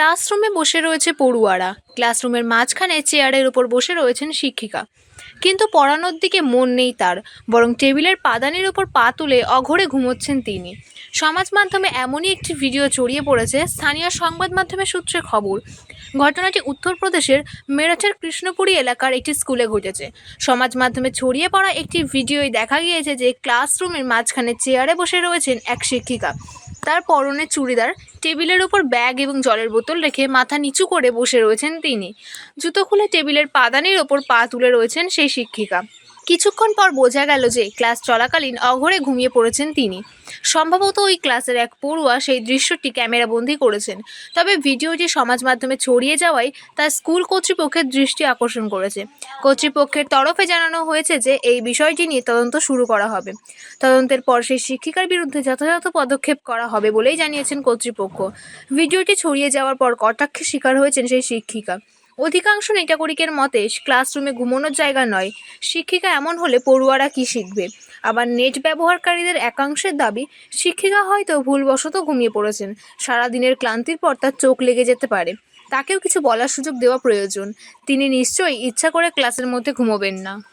ক্লাসরুমে বসে রয়েছে পড়ুয়ারা। ক্লাসরুমের মাঝখানে চেয়ারের ওপর বসে রয়েছেন শিক্ষিকা। কিন্তু পড়ানোর দিকে মন নেই তার, বরং টেবিলের পাদানির ওপর পা তুলে অঘরে ঘুমোচ্ছেন তিনি। সমাজ মাধ্যমে এমনই একটি ভিডিও ছড়িয়ে পড়েছে, স্থানীয় সংবাদ মাধ্যমের সূত্রে খবর। ঘটনাটি উত্তরপ্রদেশের মেরঠের কৃষ্ণপুরী এলাকার একটি স্কুলে ঘটেছে। সমাজ মাধ্যমে ছড়িয়ে পড়া একটি ভিডিওয় দেখা গিয়েছে যে ক্লাসরুমের মাঝখানে চেয়ারে বসে রয়েছেন এক শিক্ষিকা। তার পরনে চুড়িদার, টেবিলের ওপর ব্যাগ এবং জলের বোতল রেখে মাথা নিচু করে বসে রয়েছেন তিনি। জুতো খুলে টেবিলের পাদানির ওপর পা তুলে রয়েছেন সেই শিক্ষিকা। কিছুক্ষণ পর বোঝা গেল যে ক্লাস চলাকালীন অঘরে ঘুমিয়ে পড়েছেন তিনি। সম্ভবত ওই ক্লাসের এক পড়ুয়া সেই দৃশ্যটি ক্যামেরাবন্দি করেছেন। তবে ভিডিওটি সমাজ মাধ্যমে ছড়িয়ে যাওয়ায় তা স্কুল কর্তৃপক্ষের দৃষ্টি আকর্ষণ করেছে। কর্তৃপক্ষের তরফে জানানো হয়েছে যে এই বিষয়টি নিয়ে তদন্ত শুরু করা হবে। তদন্তের পর সেই শিক্ষিকার বিরুদ্ধে যথাযথ পদক্ষেপ করা হবে বলেই জানিয়েছেন কর্তৃপক্ষ। ভিডিওটি ছড়িয়ে যাওয়ার পর কটাক্ষের শিকার হয়েছেন সেই শিক্ষিকা। অধিকাংশ নেটাকরিকের মতে, ক্লাসরুমে ঘুমানোর জায়গা নয়। শিক্ষিকা এমন হলে পড়ুয়ারা কি শিখবে? আবার নেট ব্যবহারকারীদের একাংশের দাবি, শিক্ষিকা হয়তো ভুলবশত ঘুমিয়ে পড়েছেন। সারাদিনের ক্লান্তির পর তার চোখ লেগে যেতে পারে। তাকেও কিছু বলার সুযোগ দেওয়া প্রয়োজন। তিনি নিশ্চয়ই ইচ্ছা করে ক্লাসের মধ্যে ঘুমোবেন না।